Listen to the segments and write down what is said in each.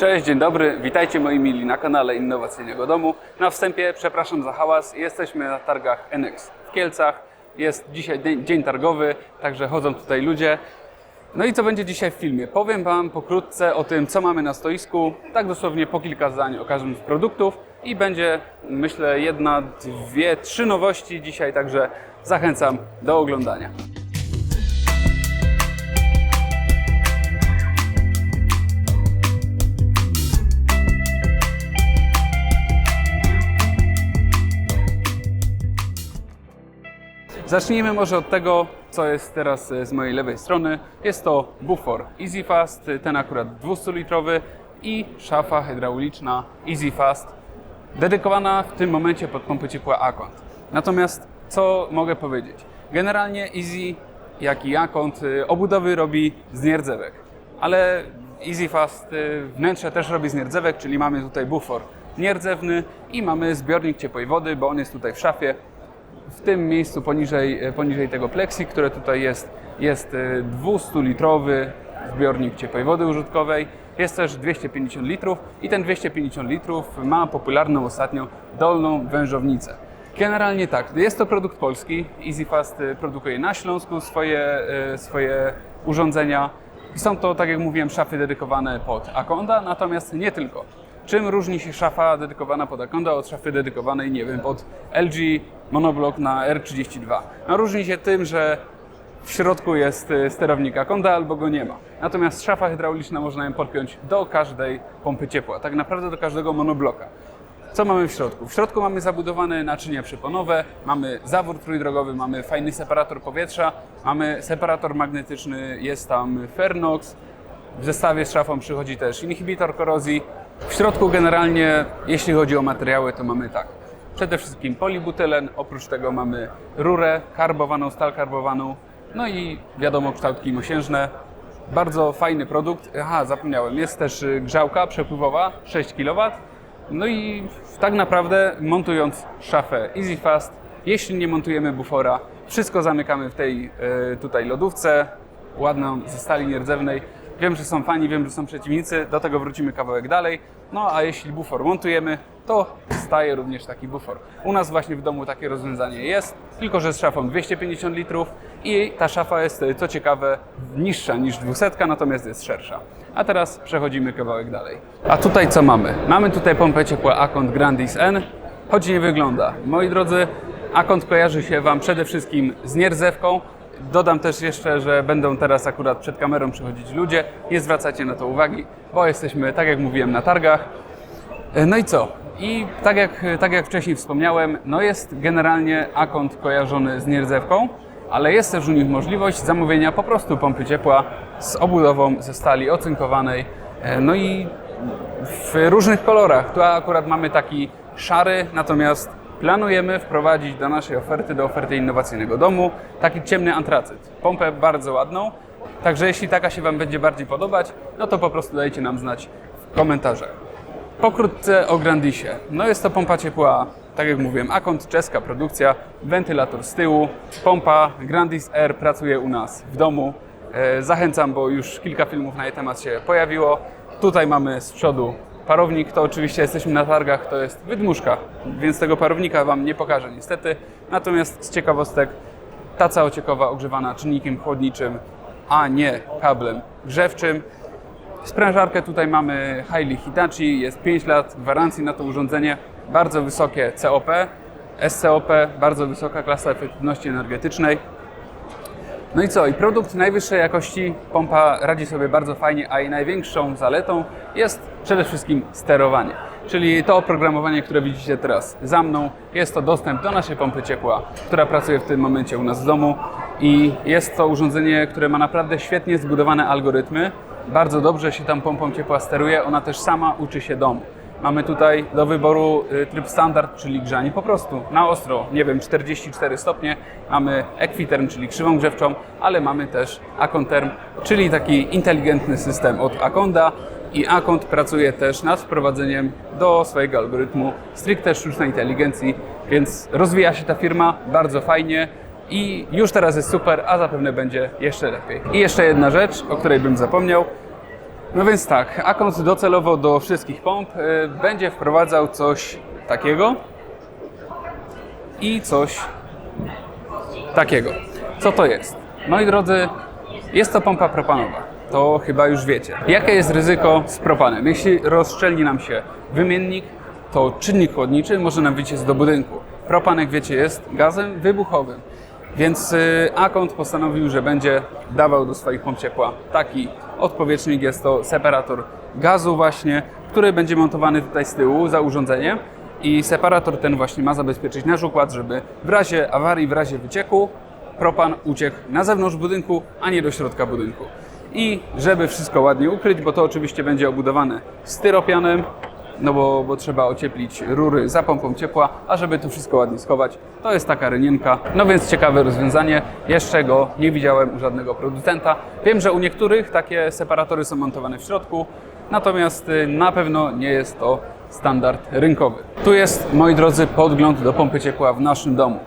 Cześć, dzień dobry, witajcie moi mili na kanale Innowacyjnego Domu. Na wstępie przepraszam za hałas, jesteśmy na targach NX w Kielcach. Jest dzisiaj dzień, dzień targowy, także chodzą tutaj ludzie. No i co będzie dzisiaj w filmie? Powiem Wam pokrótce o tym, co mamy na stoisku, tak dosłownie po kilka zdań o każdym z produktów i będzie, myślę, jedna, dwie, trzy nowości dzisiaj, także zachęcam do oglądania. Zacznijmy może od tego, co jest teraz e, z mojej lewej strony. Jest to bufor EasyFast, e, ten akurat 200-litrowy i szafa hydrauliczna EasyFast, dedykowana w tym momencie pod pompy ciepła Akont. Natomiast co mogę powiedzieć? Generalnie Easy, jak i Akont, e, obudowy robi z nierdzewek, ale EasyFast wnętrze też robi z nierdzewek, czyli mamy tutaj bufor nierdzewny i mamy zbiornik ciepłej wody, bo on jest tutaj w szafie, w tym miejscu poniżej, e, poniżej tego pleksji, które tutaj jest, jest 200-litrowy zbiornik ciepłej wody użytkowej. Jest też 250 litrów i ten 250 litrów ma popularną ostatnio dolną wężownicę. Generalnie tak, jest to produkt polski. EasyFast e, produkuje na Śląsku swoje, e, swoje urządzenia. Są to, tak jak mówiłem, szafy dedykowane pod Akonda, natomiast nie tylko. Czym różni się szafa dedykowana pod Akonda od szafy dedykowanej, nie wiem, pod LG monoblock na R32? No różni się tym, że w środku jest y, sterownik Akonda albo go nie ma. Natomiast szafa hydrauliczna można ją podpiąć do każdej pompy ciepła, tak naprawdę do każdego monobloka. Co mamy w środku? W środku mamy zabudowane naczynia przyponowe, mamy zawór trójdrogowy, mamy fajny separator powietrza, mamy separator magnetyczny, jest tam Fernox. W zestawie z szafą przychodzi też inhibitor korozji. W środku generalnie, jeśli chodzi o materiały, to mamy tak. Przede wszystkim polibutylen, oprócz tego mamy rurę karbowaną, stal karbowaną, no i wiadomo kształtki mosiężne. Bardzo fajny produkt. Aha, zapomniałem, jest też y, grzałka przepływowa 6 kW. No i tak naprawdę montując szafę EasyFast, jeśli nie montujemy bufora, wszystko zamykamy w tej y, tutaj lodówce, ładną ze stali nierdzewnej. Wiem, że są fani, wiem, że są przeciwnicy, do tego wrócimy kawałek dalej. No a jeśli bufor montujemy, to staje również taki bufor. U nas właśnie w domu takie rozwiązanie jest, tylko że z szafą 250 litrów i ta szafa jest, co ciekawe, niższa niż 200, natomiast jest szersza. A teraz przechodzimy kawałek dalej. A tutaj co mamy? Mamy tutaj pompę ciepła Akont Grandis N, choć nie wygląda. Moi drodzy, Akont kojarzy się Wam przede wszystkim z nierdzewką, Dodam też jeszcze, że będą teraz akurat przed kamerą przychodzić ludzie. Nie zwracajcie na to uwagi, bo jesteśmy, tak jak mówiłem, na targach. No i co? I tak jak, tak jak wcześniej wspomniałem, no jest generalnie akont kojarzony z nierdzewką, ale jest też u nich możliwość zamówienia po prostu pompy ciepła z obudową ze stali ocynkowanej. No i w różnych kolorach. Tu akurat mamy taki szary, natomiast planujemy wprowadzić do naszej oferty, do oferty innowacyjnego domu, taki ciemny antracyt. Pompę bardzo ładną, także jeśli taka się Wam będzie bardziej podobać, no to po prostu dajcie nam znać w komentarzach. Pokrótce o Grandisie. No jest to pompa ciepła, tak jak mówiłem, Akont, czeska produkcja, wentylator z tyłu. Pompa Grandis Air pracuje u nas w domu. E, zachęcam, bo już kilka filmów na jej temat się pojawiło. Tutaj mamy z przodu Parownik to oczywiście jesteśmy na targach, to jest wydmuszka, więc tego parownika Wam nie pokażę niestety. Natomiast z ciekawostek taca ociekowa ogrzewana czynnikiem chłodniczym, a nie kablem grzewczym. Sprężarkę tutaj mamy Hailey Hitachi, jest 5 lat gwarancji na to urządzenie, bardzo wysokie COP, SCOP, bardzo wysoka klasa efektywności energetycznej. No i co? I produkt najwyższej jakości, pompa radzi sobie bardzo fajnie, a jej największą zaletą jest przede wszystkim sterowanie. Czyli to oprogramowanie, które widzicie teraz za mną, jest to dostęp do naszej pompy ciepła, która pracuje w tym momencie u nas w domu i jest to urządzenie, które ma naprawdę świetnie zbudowane algorytmy. Bardzo dobrze się tam pompą ciepła steruje, ona też sama uczy się domu. Mamy tutaj do wyboru y, tryb standard, czyli grzanie po prostu na ostro, nie wiem, 44 stopnie. Mamy Equiterm, czyli krzywą grzewczą, ale mamy też Aconterm, czyli taki inteligentny system od Akonda. I Akont pracuje też nad wprowadzeniem do swojego algorytmu stricte sztucznej inteligencji, więc rozwija się ta firma bardzo fajnie i już teraz jest super, a zapewne będzie jeszcze lepiej. I jeszcze jedna rzecz, o której bym zapomniał. No więc tak, Akont docelowo do wszystkich pomp y, będzie wprowadzał coś takiego i coś takiego. Co to jest? Moi drodzy, jest to pompa propanowa. To chyba już wiecie. Jakie jest ryzyko z propanem? Jeśli rozszczelni nam się wymiennik, to czynnik chłodniczy może nam wyciec do budynku. Propan, jak wiecie, jest gazem wybuchowym. Więc y, Akont postanowił, że będzie dawał do swoich pomp ciepła taki odpowietrznik. Jest to separator gazu właśnie, który będzie montowany tutaj z tyłu za urządzeniem. I separator ten właśnie ma zabezpieczyć nasz układ, żeby w razie awarii, w razie wycieku propan uciekł na zewnątrz budynku, a nie do środka budynku. I żeby wszystko ładnie ukryć, bo to oczywiście będzie obudowane styropianem, no bo, bo trzeba ocieplić rury za pompą ciepła, a żeby to wszystko ładnie schować, to jest taka rynienka. No więc ciekawe rozwiązanie. Jeszcze go nie widziałem u żadnego producenta. Wiem, że u niektórych takie separatory są montowane w środku, natomiast y, na pewno nie jest to standard rynkowy. Tu jest, moi drodzy, podgląd do pompy ciepła w naszym domu.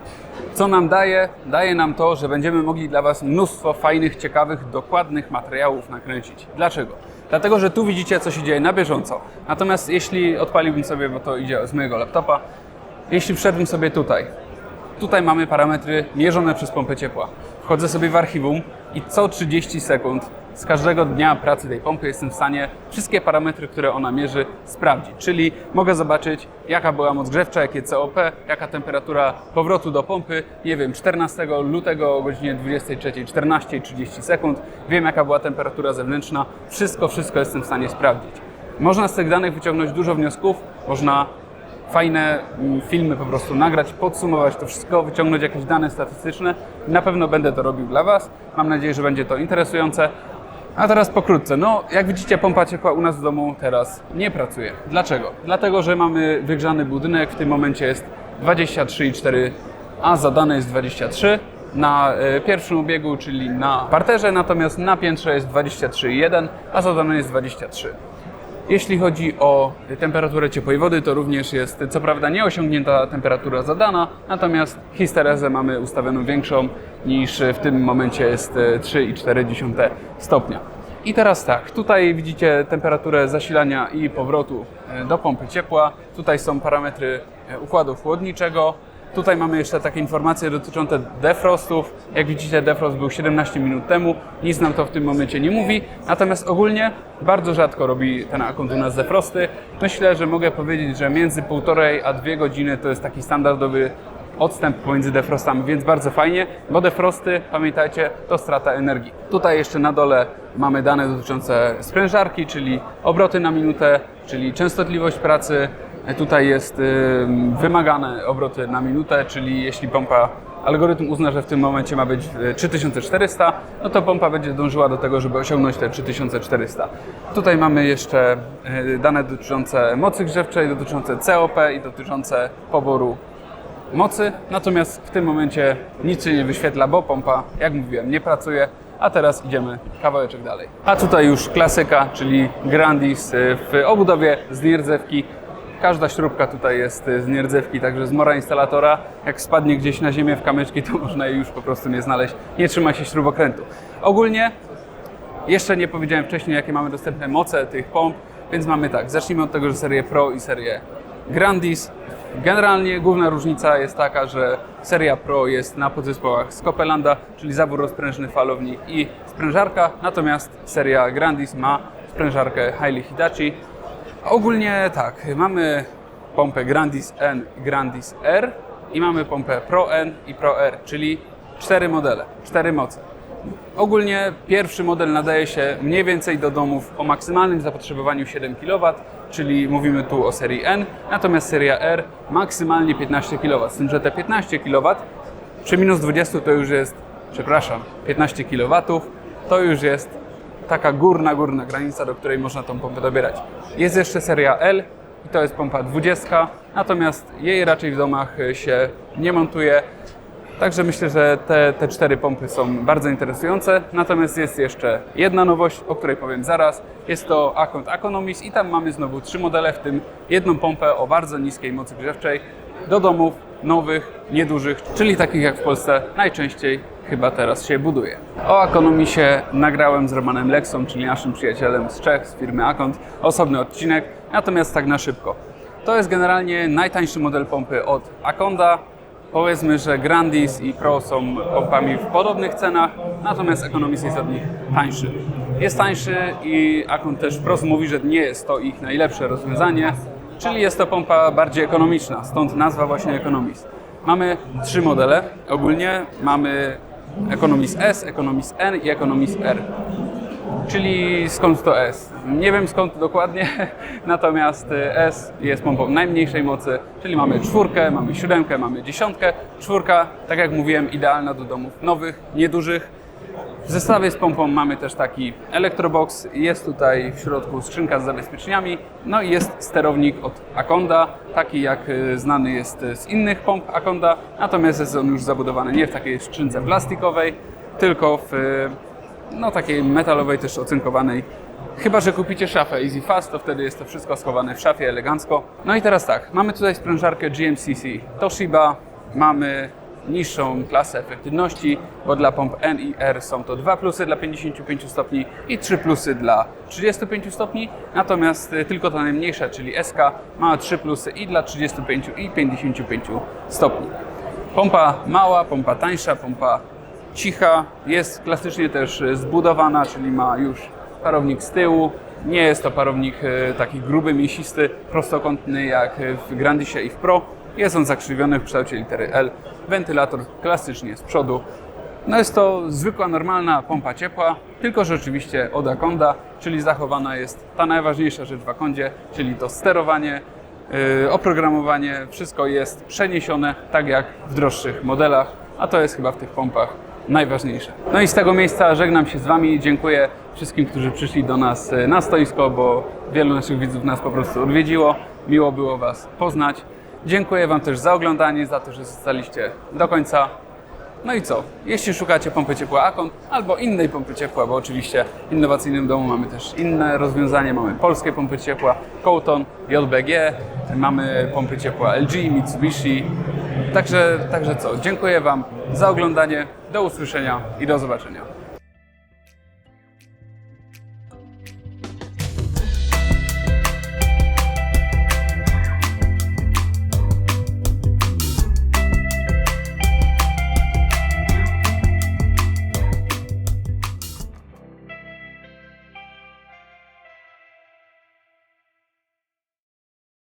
Co nam daje? Daje nam to, że będziemy mogli dla Was mnóstwo fajnych, ciekawych, dokładnych materiałów nakręcić. Dlaczego? Dlatego, że tu widzicie, co się dzieje na bieżąco. Natomiast jeśli odpaliłbym sobie, bo to idzie z mojego laptopa, jeśli wszedłbym sobie tutaj, tutaj mamy parametry mierzone przez pompę ciepła. Wchodzę sobie w archiwum i co 30 sekund z każdego dnia pracy tej pompy jestem w stanie wszystkie parametry, które ona mierzy, sprawdzić. Czyli mogę zobaczyć, jaka była moc grzewcza, jakie COP, jaka temperatura powrotu do pompy. Nie wiem, 14 lutego o godzinie 23, 14 i 30 sekund. Wiem, jaka była temperatura zewnętrzna. Wszystko, wszystko jestem w stanie sprawdzić. Można z tych danych wyciągnąć dużo wniosków, można fajne mm, filmy po prostu nagrać, podsumować to wszystko, wyciągnąć jakieś dane statystyczne. Na pewno będę to robił dla Was. Mam nadzieję, że będzie to interesujące. A teraz pokrótce. No, jak widzicie, pompa ciepła u nas w domu teraz nie pracuje. Dlaczego? Dlatego, że mamy wygrzany budynek, w tym momencie jest 23,4, a zadane jest 23 na e, pierwszym obiegu, czyli na parterze, natomiast na piętrze jest 23,1, a zadane jest 23. Jeśli chodzi o temperaturę ciepłej wody, to również jest co prawda nieosiągnięta temperatura zadana, natomiast histerezę mamy ustawioną większą niż w tym momencie jest e, 3,4 stopnia. I teraz tak, tutaj widzicie temperaturę zasilania i powrotu e, do pompy ciepła. Tutaj są parametry e, układu chłodniczego. Tutaj mamy jeszcze takie informacje dotyczące defrostów. Jak widzicie, defrost był 17 minut temu. Nic nam to w tym momencie nie mówi. Natomiast ogólnie bardzo rzadko robi ten akont u nas defrosty. Myślę, że mogę powiedzieć, że między półtorej a dwie godziny to jest taki standardowy odstęp pomiędzy defrostami, więc bardzo fajnie, bo defrosty, pamiętajcie, to strata energii. Tutaj jeszcze na dole mamy dane dotyczące sprężarki, czyli obroty na minutę, czyli częstotliwość pracy. Tutaj jest ym, wymagane obroty na minutę, czyli jeśli pompa algorytm uzna, że w tym momencie ma być y, 3400, no to pompa będzie dążyła do tego, żeby osiągnąć te 3400. Tutaj mamy jeszcze y, dane dotyczące mocy grzewczej, dotyczące COP i dotyczące poboru mocy, natomiast w tym momencie nic się nie wyświetla, bo pompa, jak mówiłem, nie pracuje. A teraz idziemy kawałeczek dalej. A tutaj już klasyka, czyli Grandis y, w obudowie z nierdzewki. Każda śrubka tutaj jest y, z nierdzewki, także z mora instalatora. Jak spadnie gdzieś na ziemię w kamyczki, to można jej już po prostu nie znaleźć. Nie trzyma się śrubokrętu. Ogólnie jeszcze nie powiedziałem wcześniej, jakie mamy dostępne moce tych pomp, więc mamy tak. Zacznijmy od tego, że serię Pro i serię Grandis. Generalnie główna różnica jest taka, że seria Pro jest na podzespołach Scopelanda, czyli zawór rozprężny, falownik i sprężarka, natomiast seria Grandis ma sprężarkę Hailey Hitachi. Ogólnie tak, mamy pompę Grandis N Grandis R i mamy pompę Pro N i Pro R, czyli cztery modele, cztery moce. Ogólnie pierwszy model nadaje się mniej więcej do domów o maksymalnym zapotrzebowaniu 7 kW, czyli mówimy tu o serii N, natomiast seria R maksymalnie 15 kW, z tym, że te 15 kW przy minus 20 to już jest, przepraszam, 15 kW to już jest taka górna, górna granica, do której można tą pompę dobierać. Jest jeszcze seria L i to jest pompa 20, natomiast jej raczej w domach się nie montuje. Także myślę, że te, te cztery pompy są bardzo interesujące. Natomiast jest jeszcze jedna nowość, o której powiem zaraz. Jest to Akont Economis i tam mamy znowu trzy modele, w tym jedną pompę o bardzo niskiej mocy grzewczej do domów nowych, niedużych, czyli takich jak w Polsce najczęściej chyba teraz się buduje. O Economisie nagrałem z Romanem Lexą, czyli naszym przyjacielem z Czech, z firmy Akont, osobny odcinek, natomiast tak na szybko. To jest generalnie najtańszy model pompy od Akonda. Powiedzmy, że Grandis i Pro są pompami w podobnych cenach, natomiast Economis jest od nich tańszy. Jest tańszy i Akon też wprost mówi, że nie jest to ich najlepsze rozwiązanie, czyli jest to pompa bardziej ekonomiczna, stąd nazwa właśnie Economis. Mamy trzy modele. Ogólnie mamy Economis S, Economis N i Economis R. Czyli skąd to S? Nie wiem skąd dokładnie, natomiast S jest pompą najmniejszej mocy, czyli mamy czwórkę, mamy siódemkę, mamy dziesiątkę. Czwórka, tak jak mówiłem, idealna do domów nowych, niedużych. W zestawie z pompą mamy też taki elektrobox, jest tutaj w środku skrzynka z zabezpieczeniami, no i jest sterownik od Akonda, taki jak y, znany jest z innych pomp Akonda, natomiast jest on już zabudowany nie w takiej skrzynce plastikowej, tylko w y, no, takiej metalowej, też ocynkowanej. Chyba, że kupicie szafę Easy Fast, to wtedy jest to wszystko schowane w szafie elegancko. No i teraz tak, mamy tutaj sprężarkę GMCC Toshiba, mamy niższą klasę efektywności, bo dla pomp N i R są to dwa plusy dla 55 stopni i trzy plusy dla 35 stopni, natomiast y, tylko ta najmniejsza, czyli SK, ma trzy plusy i dla 35 i 55 stopni. Pompa mała, pompa tańsza, pompa cicha, jest klasycznie też y, zbudowana, czyli ma już parownik z tyłu. Nie jest to parownik y, taki gruby, mięsisty, prostokątny jak w Grandisie i w Pro. Jest on zakrzywiony w kształcie litery L. Wentylator klasycznie z przodu. No jest to zwykła, normalna pompa ciepła, tylko że oczywiście od Akonda, czyli zachowana jest ta najważniejsza rzecz w Akondzie, czyli to sterowanie, oprogramowanie, wszystko jest przeniesione tak jak w droższych modelach, a to jest chyba w tych pompach najważniejsze. No i z tego miejsca żegnam się z Wami, dziękuję wszystkim, którzy przyszli do nas yy, na stoisko, bo wielu naszych widzów nas po prostu odwiedziło. Miło było Was poznać. Dziękuję Wam też za oglądanie, za to, że zostaliście do końca. No i co? Jeśli szukacie pompy ciepła Akon albo innej pompy ciepła, bo oczywiście w innowacyjnym domu mamy też inne rozwiązania, mamy polskie pompy ciepła, Kołton, JBG, mamy pompy ciepła LG, Mitsubishi. Także, także co? Dziękuję Wam za oglądanie, do usłyszenia i do zobaczenia.